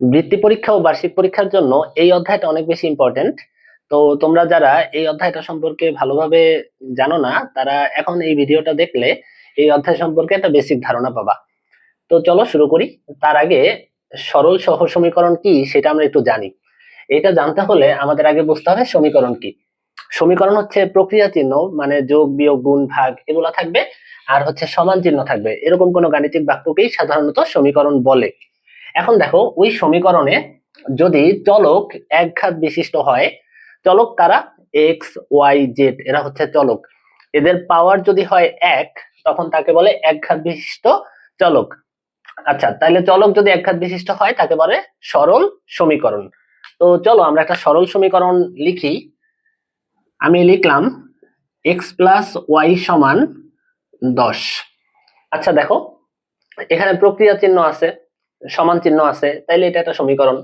বৃত্তি পরীক্ষা ও বার্ষিক পরীক্ষার জন্য এই অধ্যায়টা অনেক বেশি ইম্পর্টেন্ট তো তোমরা যারা এই অধ্যায়টা সম্পর্কে ভালোভাবে জানো না, তারা এখন এই ভিডিওটা দেখলে এই অধ্যায় সম্পর্কে একটা বেসিক ধারণা পাবা। তো চলো শুরু করি। তার আগে সরল সহ সমীকরণ কি সেটা আমরা একটু জানি। এটা জানতে হলে আমাদের আগে বুঝতে হবে সমীকরণ কি। সমীকরণ হচ্ছে প্রক্রিয়া চিহ্ন মানে যোগ, বিয়োগ, গুণ, ভাগ এগুলো থাকবে, আর হচ্ছে সমান চিহ্ন থাকবে। এরকম কোন গাণিতিক বাক্যকেই সাধারণত সমীকরণ বলে। এখন দেখো, ওই সমীকরণে যদি চলক এক ঘাত বিশিষ্ট হয়, চলক কারা? এক্স ওয়াই জেড এরা হচ্ছে চলক। এদের পাওয়ার যদি হয় এক, তখন তাকে বলে এক ঘাত বিশিষ্ট চলক। আচ্ছা তাহলে চলক যদি এক ঘাত বিশিষ্ট হয়, তাকে বলে সরল সমীকরণ। তো চলো, আমরা একটা সরল সমীকরণ লিখি। আমি লিখলাম এক্স প্লাস ওয়াই সমান দশ। আচ্ছা দেখো, এখানে প্রক্রিয়া চিহ্ন আছে। সমান চিহ্ন আছে, তাইলে এটা একটা সমীকরণ।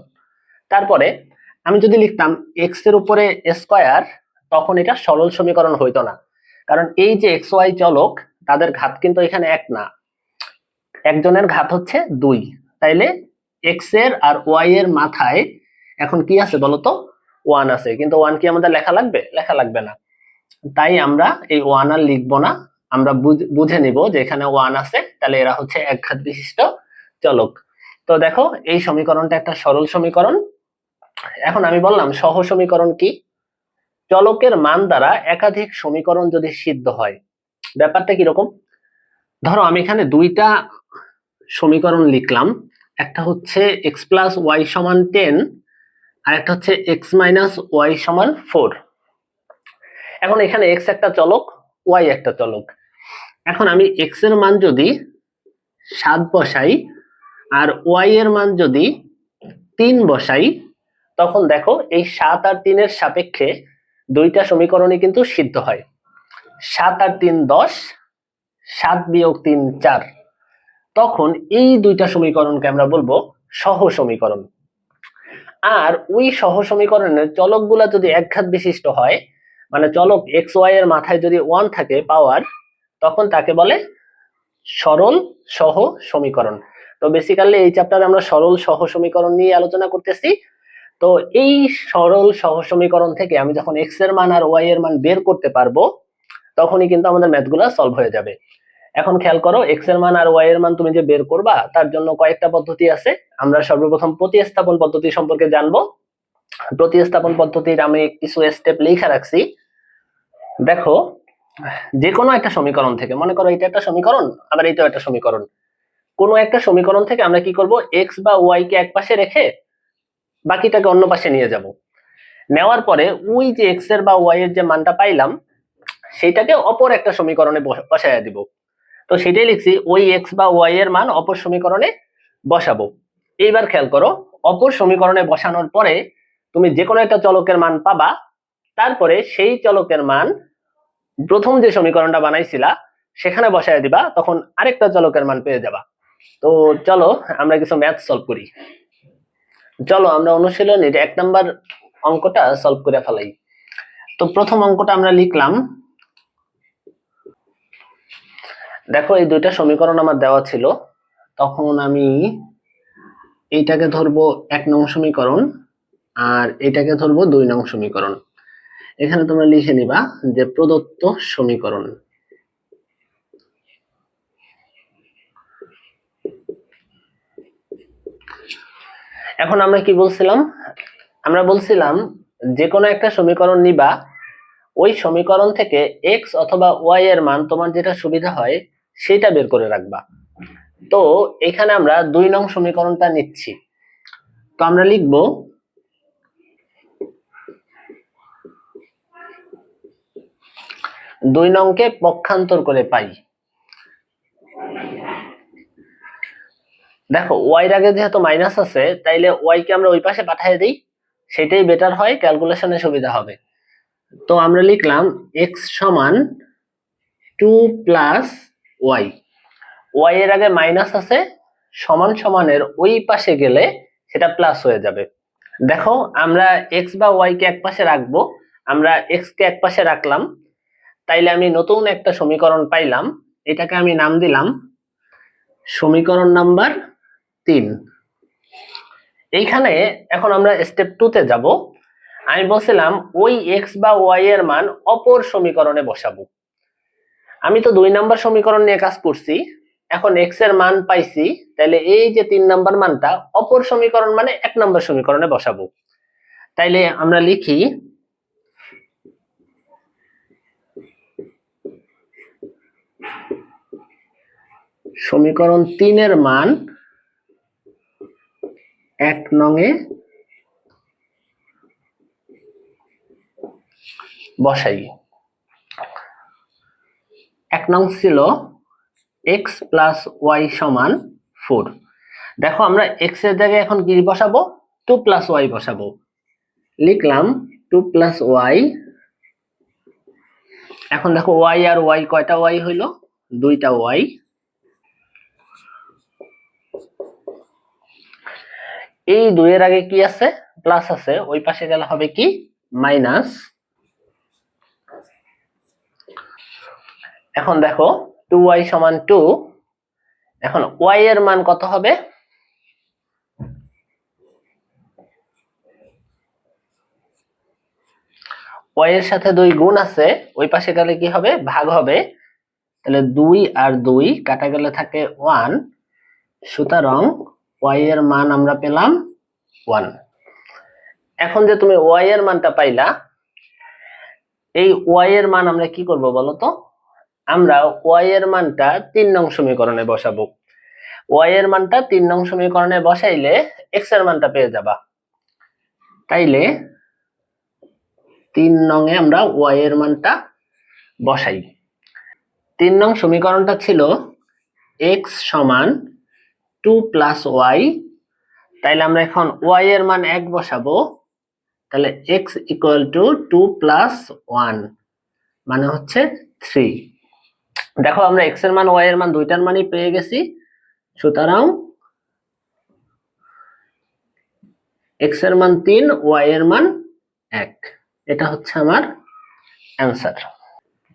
তারপরে আমি যদি লিখতাম এক্সের উপরে স্কয়ার তখন এটা সরল সমীকরণ হইতো না। কারণ এই যে এক্স ওয়াই চলক, তাদের ঘাত কিন্তু এখানে এক না। একজনের ঘাত হচ্ছে দুই। তাইলে এক্সের আর ওয়াই এর মাথায় এখন কি আছে বলতো? ওয়ান আছে। কিন্তু ওয়ান কি আমাদের লেখা লাগবে? লেখা লাগবে না। তাই আমরা এই ওয়ান আর লিখব না। আমরা বুঝ- নিব যে এখানে ওয়ান আছে তাহলে এরা হচ্ছে এক ঘাত বিশিষ্ট চলক। তো দেখো, এই সমীকরণটা একটা সরল সমীকরণ। এখন আমি বললাম, সহ সমীকরণ কি? চলকের মান দ্বারা একাধিক সমীকরণ যদি সিদ্ধ হয়, ব্যাপারটা কীরকম? ধরো, আমি এখানে দুইটা সমীকরণ লিখলাম, একটা হচ্ছে এক্স প্লাস ওয়াই সমান টেন আর একটা হচ্ছে এক্স মাইনাস ওয়াই সমান ফোর এখন এখানে এক্স একটা চলক ওয়াই একটা চলক। এখন আমি এক্সের মান যদি সাত বসাই আর ওয়াই এর মান যদি তিন বসাই, তখন দেখো এই সাত আর তিনের সাপেক্ষে দুইটা সমীকরণই কিন্তু সিদ্ধ হয়। সাত আর তিন দশ, সাত বিয়োগ তিন চার। তখন এই দুইটা সমীকরণকে আমরা বলব সহ সমীকরণ। আর ওই সহ সমীকরণের চলকগুলা যদি একঘাত বিশিষ্ট হয় মানে চলক এক্স ওয়াই এর মাথায় যদি ওয়ান থাকে পাওয়ার তখন তাকে বলে সরল সহ সমীকরণ। তো বেসিক্যালি এই চ্যাপ্টারে আমরা সরল সহ সমীকরণ নিয়ে আলোচনা করতেছি। তো এই সরল সহ সমীকরণ থেকে আমি যখন এক্সের মান আর ওয়াই এর মান বের করতে পারব, তখনই কিন্তু আমাদের ম্যাথগুলা সলভ হয়ে যাবে। এখন খেয়াল করো এক্সের মান আর ওয়াই এর মান তুমি যে বের করবা, তার জন্য কয়েকটা পদ্ধতি আছে। আমরা সর্বপ্রথম প্রতিস্থাপন পদ্ধতি সম্পর্কে জানব। প্রতিস্থাপন পদ্ধতির আমি কিছু স্টেপ লেখা রাখছি। দেখো যে কোনো একটা সমীকরণ থেকে, মনে করো এটা একটা সমীকরণ, আবার এটাও একটা সমীকরণ। কোনো একটা সমীকরণ থেকে আমরা কি করব? এক্স বা ওয়াই কে এক পাশে রেখে বাকিটাকে অন্য পাশে নিয়ে যাব। নেওয়ার পরে ওই যে এক্সের বা ওয়াই এর যে মানটা পাইলাম, সেটাকে অপর একটা সমীকরণে বস- বসাইয়া দিব। তো সেটাই লিখছি, ওই এক্স বা ওয়াই এর মান অপর সমীকরণে বসাবো। এইবার খেয়াল করো, অপর সমীকরণে বসানোর পরে তুমি যে কোনো একটা চলকের মান পাবা, তারপরে সেই চলকের মান প্রথম যে সমীকরণটা বানাইছিলা, সেখানে বসায় দিবা, তখন আরেকটা চলকের মান পেয়ে যাবা। তো চলো আমরা কিছু ম্যাথ সলভ করি। চলো আমরা অনুশীলনীর এক নাম্বার অঙ্কটা সলভ করে ফেলাই। তো প্রথম অঙ্কটা আমরা লিখলাম। দেখো এই দুইটা সমীকরণ আমার দেওয়া ছিল। তখন আমি এইটাকে ধরবো এক নং সমীকরণ আর এটাকে ধরবো দুই নং সমীকরণ। এখানে তোমরা লিখে নিবা যে প্রদত্ত সমীকরণ। এখন আমরা কি বলছিলাম? আমরা বলছিলাম যে কোনো একটা সমীকরণ নিবা, ওই সমীকরণ থেকে এক্স অথবা ওয়াই এর মান তোমার যেটা সুবিধা হয় সেটা বের করে রাখবা। তো এখানে আমরা দুই নং সমীকরণটা নিচ্ছি। তো আমরা লিখব দুই নংকে পক্ষান্তর করে পাই। দেখো ওয়াই আগে যেহেতু মাইনাস আছে, তাইলে ওয়াই কে আমরা ওই পাশে পাঠিয়ে দিই, সেটাই বেটার হয় ক্যালকুলেশনে সুবিধা হবে। তো আমরা লিখলাম এক্স সমান টু প্লাস ওয়াই ওয়াই এর আগে মাইনাস আছে, সমান সমানের ওই পাশে গেলে সেটা প্লাস হয়ে যাবে। দেখো, আমরা এক্স বা ওয়াই কে এক পাশে রাখব, আমরা এক্স কে এক পাশে রাখলাম, তাইলে আমি নতুন একটা সমীকরণ পাইলাম, এটাকে আমি নাম দিলাম, সমীকরণ নাম্বার তিন। এইখানে এখন আমরা স্টেপ টু তে যাব। আমি বলছিলাম ওই এক্স বা ওয়াই এর মান অপর সমীকরণে বসাবো। আমি তো দুই নাম্বার সমীকরণ নিয়ে কাজ করছি, এখন এক্সের মান পাইছি তাহলে এই যে তিন নাম্বার মানটা অপর সমীকরণ মানে এক নাম্বার সমীকরণে বসাবো। তাইলে আমরা লিখি, সমীকরণ তিনের মান এক নঙে বসাই। এক নং ছিল এক্স প্লাস ওয়াই সমান ফোর দেখো আমরা এক্সের জায়গায় এখন কি বসাবো? টু প্লাস ওয়াই বসাবো। লিখলাম টু প্লাস ওয়াই এখন দেখো ওয়াই আর ওয়াই কয়টা ওয়াই হইল? দুইটা ওয়াই এই দুইয়ের আগে কি আছে? প্লাস আছে। ওই পাশে গেলে হবে কি? মাইনাস এখন দেখো টু ওয়াই সমান টু এখন ওয়াই এর মান কত হবে? ওয়াই এর সাথে দুই গুণ আছে, ওই পাশে গেলে কি হবে? ভাগ হবে। তাহলে দুই আর দুই কাটা গেলে থাকে ওয়ান সুতরাং ওয়াই এর মান আমরা পেলাম ওয়ান এখন যে তুমি ওয়াই এর মানটা পাইলা, এই ওয়াই এর মান আমরা কি করব বলো তো? আমরা ওয়াই এর মানটা তিন নং সমীকরণে বসাবো। ওয়াই এর মানটা তিন নং সমীকরণে বসাইলে এক্সের মানটা পেয়ে যাবা। তাইলে তিন নং এ আমরা ওয়াই এর মানটা বসাই। তিন নং সমীকরণটা ছিল এক্স সমান টু প্লাস ওয়াই তাইলে আমরা এখন ওয়াই এর মান এক বসাবো, তাহলে X equal to two plus one মানে হচ্ছে থ্রি দেখো আমরা এক্সের মান ওয়াই এর মান দুইটার মানই পেয়ে গেছি, সুতরাং এক্সের মান তিন ওয়াই এর মান এক। এটা হচ্ছে আমার অ্যান্সার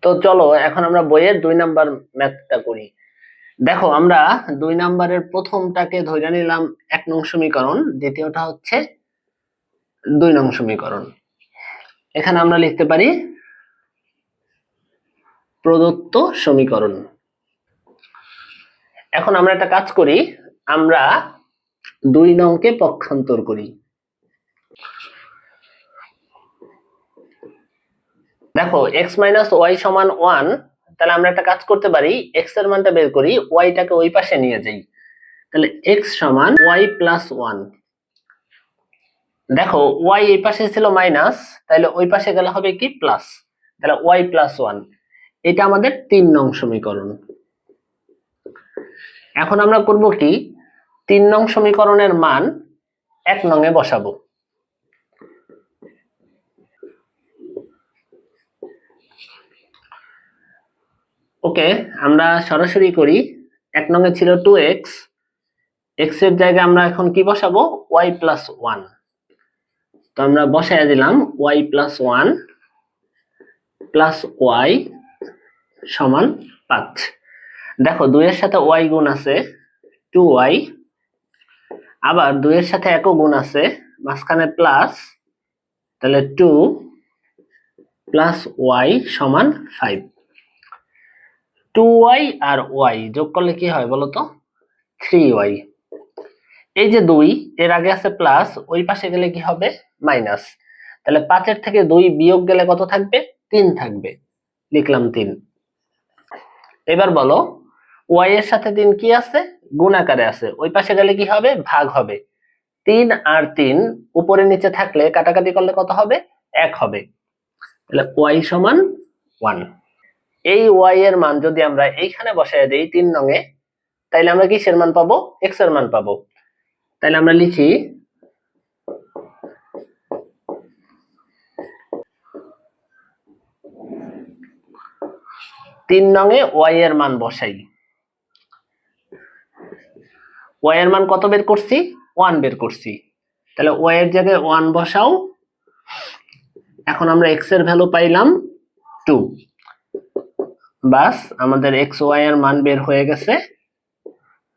তো চলো, এখন আমরা বইয়ের দুই নাম্বার ম্যাথটা করি। দেখো, আমরা দুই নাম্বারের প্রথমটাকে ধরে নিলাম এক নং সমীকরণ, দ্বিতীয়টা হচ্ছে দুই নং সমীকরণ। এখানে আমরা লিখতে পারি প্রদত্ত সমীকরণ। এখন আমরা একটা কাজ করি, আমরা দুই নংকে পক্ষান্তর করি। দেখো এক্স মাইনাস ওয়াই সমান ওয়ান তাহলে আমরা একটা কাজ করতে পারি এক্সের মানটা বের করি ওয়াইটাকে ওই পাশে নিয়ে যাই। তাহলে এক্স সমান ওয়াই প্লাস ওয়ান দেখো ওয়াই এই পাশে ছিল মাইনাস তাহলে ওই পাশে গেলে হবে কি প্লাস তাহলে ওয়াই প্লাস ওয়ান এটা আমাদের তিন নং সমীকরণ। এখন আমরা করব কি, তিন নং সমীকরণের মান এক নং এ বসাবো। ওকে, আমরা সরাসরি করি। এক নং এ ছিল টু এক্স এক্সের জায়গায় আমরা এখন কি বসাবো? ওয়াই প্লাস ওয়ান তো আমরা বসায় দিলাম Y plus one plus Y সমান পাঁচ। দেখো, দুইয়ের সাথে ওয়াই গুণ আছে টু ওয়াই আবার দুইয়ের সাথে একও গুণ আছে, মাঝখানে প্লাস তাহলে টু প্লাস ওয়াই সমান ফাইভ টু ওয়াই আর ওয়াই যোগ করলে কি হয় বলতো? থ্রি ওয়াই এই যে দুই, এর আগে আছে প্লাস ওই পাশে গেলে কি হবে? মাইনাস তাহলে পাঁচের থেকে দুই বিয়োগ গেলে কত থাকবে? তিন থাকবে। লিখলাম তিন। এবার বলো ওয়াই এর সাথে তিন কি আছে? গুণ আকারে আছে। ওই পাশে গেলে কি হবে? ভাগ হবে। তিন আর তিন, উপরে নিচে থাকলে কাটাকাটি করলে কত হবে? এক হবে। তাহলে ওয়াই সমান ওয়ান এই ওয়াই এর মান যদি আমরা এইখানে বসাই দিই তিন নঙে তাইলে আমরা কিসের মান পাবো? এক্সের মান পাবো। তাহলে আমরা লিখি তিন নঙে ওয়াই এর মান বসাই। ওয়াই এর মান কত বের করছি? ওয়ান বের করছি। তাহলে ওয়াই এর জায়গায় ওয়ান বসাও। এখন আমরা এক্সের ভ্যালু পাইলাম টু বাস, আমাদের এক্স ওয়াই এর মান বের হয়ে গেছে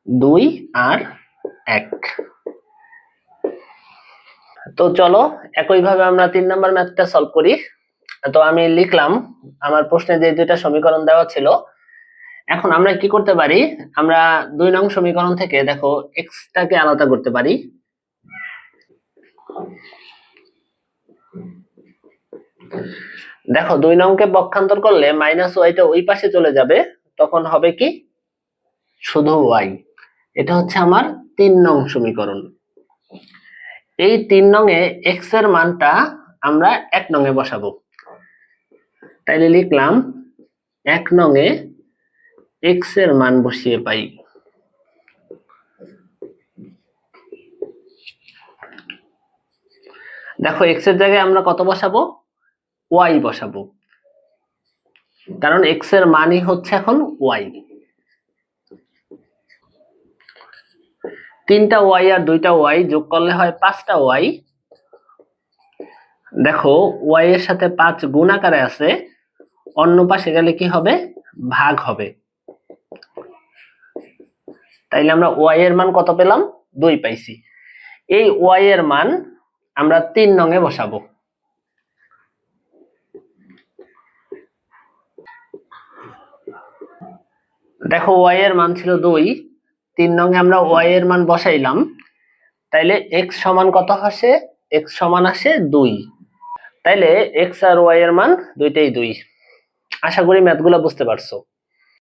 দুই আর এক। তো চলো, একইভাবে আমরা তিন নম্বর ম্যাথটা সলভ করি। তো আমি লিখলাম, আমার প্রশ্নে যে দুইটা সমীকরণ দেওয়া ছিল। এখন আমরা কি করতে পারি? আমরা দুই নং সমীকরণ থেকে, দেখো এক্সটাকে আলাদা করতে পারি। দেখো, দুই নংকে পক্ষান্তর করলে মাইনাস ওয়াইটা ওই পাশে চলে যাবে, তখন হবে কি? শুধু ওয়াই এটা হচ্ছে আমার তিন নং সমীকরণ। এই তিন নং এ এক্সের মানটা আমরা এক নং এ বসাবো। তাইলে লিখলাম, এক নং এ এক্সের মান বসিয়ে পাই। দেখো এক্সের জায়গায় আমরা কত বসাবো? ওয়াই বসাবো। কারণ এক্সের মানই হচ্ছে এখন ওয়াই। তিনটা ওয়াই আর দুইটা ওয়াই যোগ করলে হয় পাঁচটা ওয়াই। দেখো, ওয়াই এর সাথে পাঁচ গুণ আকারে আছে, অন্য পাশে গেলে কি হবে? ভাগ হবে। তাইলে আমরা ওয়াই এর মান কত পেলাম? দুই পাইছি। এই ওয়াই এর মান আমরা তিন নঙে বসাবো। দেখো ওয়াই এর মান ছিল দুই। তিন নঙে আমরা ওয়াই এর মান বসাইলাম। তাইলে এক্স সমান কত আসে? এক্স সমান আসে দুই। তাইলে এক্স আর ওয়াই এর মান দুইটাই দুই। আশা করি ম্যাথগুলো বুঝতে পারছ।